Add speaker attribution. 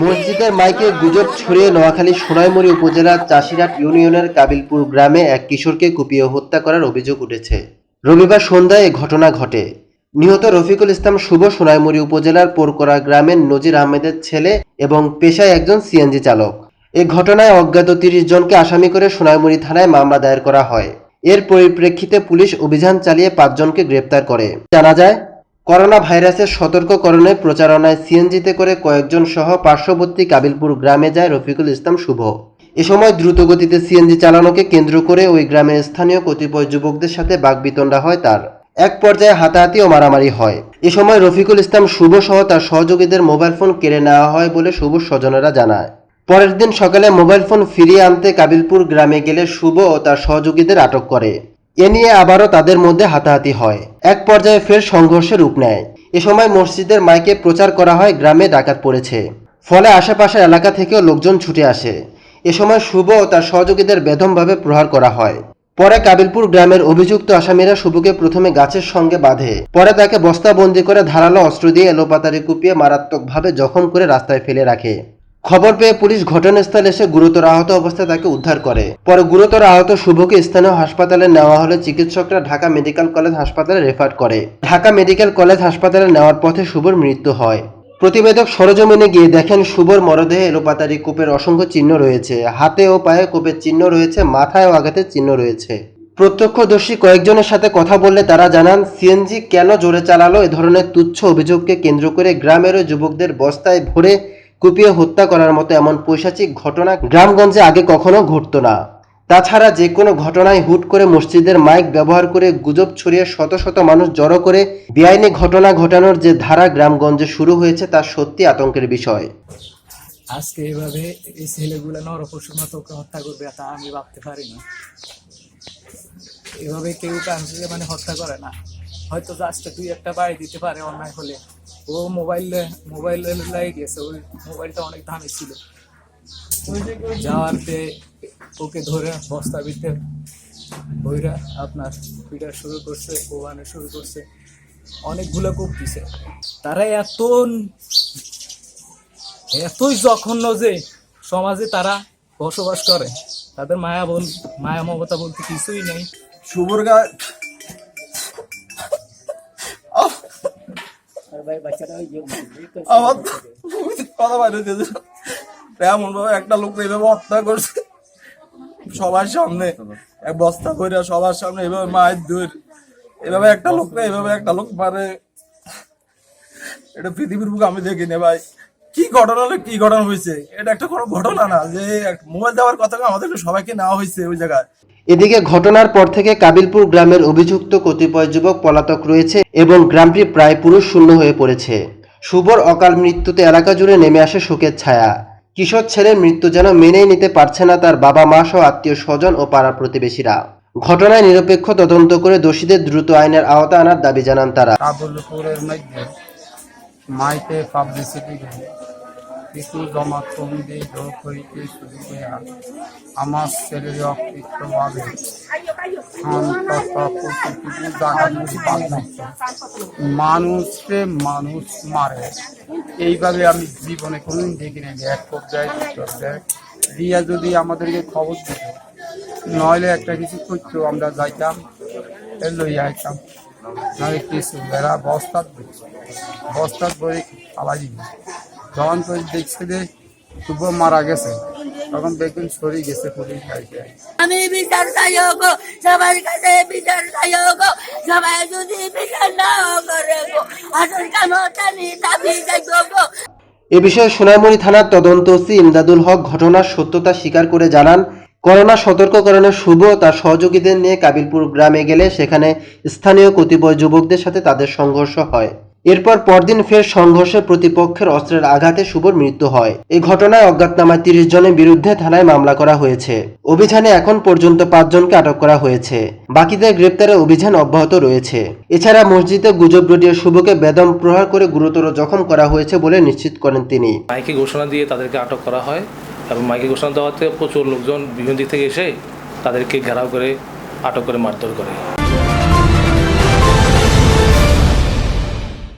Speaker 1: মসজিদের মাইকে গুজব ছড়িয়ে নোয়াখালী সোনাইমুড়ি উপজেলার চাষিরাট ইউনিয়নের কাবিলপুর গ্রামে এক কিশোরকে কুপিয়ে হত্যা করার অভিযোগ উঠেছে। রবিবার সন্ধ্যায় এ ঘটনা ঘটে। নিহত রফিকুল ইসলাম শুভ সোনাইমুড়ি উপজেলার পোরকরা গ্রামের নজির আহমেদের ছেলে এবং পেশায় একজন সিএনজি চালক। এ ঘটনায় অজ্ঞাত তিরিশ জনকে আসামি করে সোনাইমুড়ি থানায় মামলা দায়ের করা হয়। এর পরিপ্রেক্ষিতে পুলিশ অভিযান চালিয়ে পাঁচজনকে গ্রেপ্তার করে। জানা যায় করোনা ভাইরাসের সতর্ককরণে প্রচারণায় সিএনজিতে করে কয়েকজন সহ পার্শ্ববর্তী কাবিলপুর গ্রামে যায় রফিকুল ইসলাম শুভ। এ সময় দ্রুতগতিতে সিএনজি চালানোকে কেন্দ্র করে ওই গ্রামের স্থানীয় কতিপয় যুবকদের সাথে বাগবিতণ্ডা হয় তার। এক পর্যায়ে হাতাহাতি ও মারামারি হয়। এ সময় রফিকুল ইসলাম শুভ সহ তার সহযোগীদের মোবাইল ফোন কেড়ে নেওয়া হয় বলে শুভ স্বজনেরা জানায়। পরের দিন সকালে মোবাইল ফোন ফিরিয়ে আনতে কাবিলপুর গ্রামে গেলে শুভ ও তার সহযোগীদের আটক করে। এ নিয়ে আবারও তাদের মধ্যে হাতাহাতি হয়। এক পর্যায়ে ফের সংঘর্ষে রূপ নেয়। এ সময় মসজিদের মাইকে প্রচার করা হয় গ্রামে ডাকাত পড়েছে। ফলে আশেপাশের এলাকা থেকেও লোকজন ছুটে আসে। এ সময় শুভ ও তার সহযোগীদের বেদমভাবে প্রহার করা হয়। পরে কাবিলপুর গ্রামের অভিযুক্ত আসামিরা শুভকে প্রথমে গাছের সঙ্গে বাঁধে। পরে তাকে বস্তাবন্দি করে ধারালো অস্ত্র দিয়ে এলোপাতারি কুপিয়ে মারাত্মকভাবে জখম করে রাস্তায় ফেলে রাখে। খবর পেয়ে পুলিশ ঘটনাস্থলে এসে গুরুতর আহত অবস্থায় তাকে উদ্ধার করে। পরে গুরুতর আহত শুভকে স্থানীয় হাসপাতালে নেওয়া হলে চিকিৎসকরা ঢাকা মেডিকেল কলেজ হাসপাতালে রেফার করে। ঢাকা মেডিকেল কলেজ হাসপাতালে নেওয়ার পথে শুভর মৃত্যু হয়। প্রতিবেদক সরজমিনে গিয়ে দেখেন শুভর মরদেহে এলোপাতারি কোপের অসংখ্য চিহ্ন রয়েছে। হাতে ও পায়ে কোপের চিহ্ন রয়েছে মাথায় ও আঘাতের চিহ্ন রয়েছে। প্রত্যক্ষদর্শী কয়েকজনের সাথে কথা বললে তারা জানান, সিএনজি কেন জোরে চালালো? এ ধরনের তুচ্ছ অভিযোগকে কেন্দ্র করে গ্রামেরও যুবকদের বস্তায় ভরে কুপিয়ে হত্যা করার মতো এমন পৈশাচিক ঘটনা গ্রামগঞ্জে আগে কখনো ঘটতো না। তাছাড়া যে কোনো ঘটনায় হুট করে মসজিদের মাইক ব্যবহার করে গুজব ছড়িয়ে শত শত মানুষ জড়ো করে বেআইনি ঘটনা ঘটানোর যে ধারা গ্রামগঞ্জে শুরু হয়েছে, তা সত্যি আতঙ্কের বিষয়।
Speaker 2: আজকে এইভাবে এই ছেলেগুলো নরপশুর মতো হত্যা করবে, তা আমি ভাবতে পারি না। এভাবে কেউ কাউকে মানে হত্যা করে না। হয়তো জাস্ট তুই একটা বাড়ি দিতে পারে অন্যায় হলে। ও মোবাইল মোবাইল লাই গেছে ওই মোবাইলটা অনেক দামি ছিল। যাওয়ারতে ওকে ধরে বস্তা বিতে বইরা আপনার পিটা শুরু করছে কোবানো শুরু করছে। অনেকগুলো কোপ দিছে। তারা এত এতই জঘন্য যে সমাজে তারা বসবাস করে। তাদের মায়া বল মায়া মমতা বলতে কিছুই নেই।
Speaker 3: শুভর গায়ে আমার কথা বাইরে দিয়েছে। এমন ভাবে একটা লোক এইভাবে হত্যা করছে। সবার সামনে। এক বস্তা সবার সামনে এইভাবে মায়ের দূর এভাবে একটা লোক না এইভাবে একটা লোক মারে। এটা পৃথিবীর বুকে আমি দেখিনি ভাই। কি ঘটনা হলো, কি ঘটনা হয়েছে? এটা একটা কোনো ঘটনা না যে মোবাইল দেওয়ার কথা আমাদেরকে সবাইকে নেওয়া হয়েছে ওই জায়গায়।
Speaker 1: এদিকে ঘটনার পর থেকে কাবিলপুর গ্রামের অভিযুক্ত কতিপয় যুবক পলাতক রয়েছে এবং গ্রামটি প্রায় পুরুষ শূন্য হয়ে পড়েছে। শুভর অকাল মৃত্যুতে এলাকা জুড়ে নেমে আসে শোকের ছায়া। কিশোর ছেলের মৃত্যু যেন মেনেই নিতে পারছে না তার বাবা মা সহ আত্মীয় স্বজন ও পাড়া প্রতিবেশীরা। ঘটনায় নিরপেক্ষ তদন্ত করে দোষীদের দ্রুত আইনের আওতা আনার দাবি জানান তারা।
Speaker 4: কাবুলপুরের মধ্যে মাইতে পাবলিসিটি কিছু জমা যোগ শুরু করিয়া আমার ছেলের মানুষকে মানুষ মারে। এইভাবে আমি জীবনে কোনোদিন দেখিনি যে এক পর্যায়ে দিয়া যদি আমাদেরকে খবর দিত, নইলে একটা কিছু করতো, আমরা যাইতাম লইয়া আইতাম। নয় কিছু বেড়া বস্তাত বস্তাত বই। পালাই দিবি যখন তো দেখছে যে শুভ মারা গেছে, তখন দেখুন সরি গেছে পুলিশ গাড়িতে
Speaker 5: আমি বিচার চাই সবার কাছে বিচার চাই সবাই যদি বিচার না করে
Speaker 1: এ বিষয়ে সোনামণি থানার তদন্ত ওসি ইমদাদুল হক ঘটনার সত্যতা স্বীকার করে জানান, করোনা সতর্ককরণের শুভ তার সহযোগীদের নিয়ে কাবিলপুর গ্রামে গেলে সেখানে স্থানীয় কতিপয় যুবকদের সাথে তাদের সংঘর্ষ হয়। এরপর পরদিন ফের সংঘর্ষে প্রতিপক্ষের অস্ত্রের আঘাতে শুভর মৃত্যু হয়। এই ঘটনায় অজ্ঞাতনামায় তিরিশ জনের বিরুদ্ধে থানায় মামলা করা হয়েছে। অভিযানে এখন পর্যন্ত পাঁচজনকে আটক করা হয়েছে। বাকিদের গ্রেপ্তারের অভিযান অব্যাহত রয়েছে। এছাড়া মসজিদে গুজব রটিয়ে শুভকে বেদম প্রহার করে গুরুতর জখম করা হয়েছে বলে নিশ্চিত করেন তিনি।
Speaker 6: মাইকে ঘোষণা দিয়ে তাদেরকে আটক করা হয় এবং মাইকে ঘোষণা দেওয়াতে প্রচুর লোকজন বিভিন্ন দিক থেকে এসে তাদেরকে ঘেরাও করে, আটক করে মারধর করে।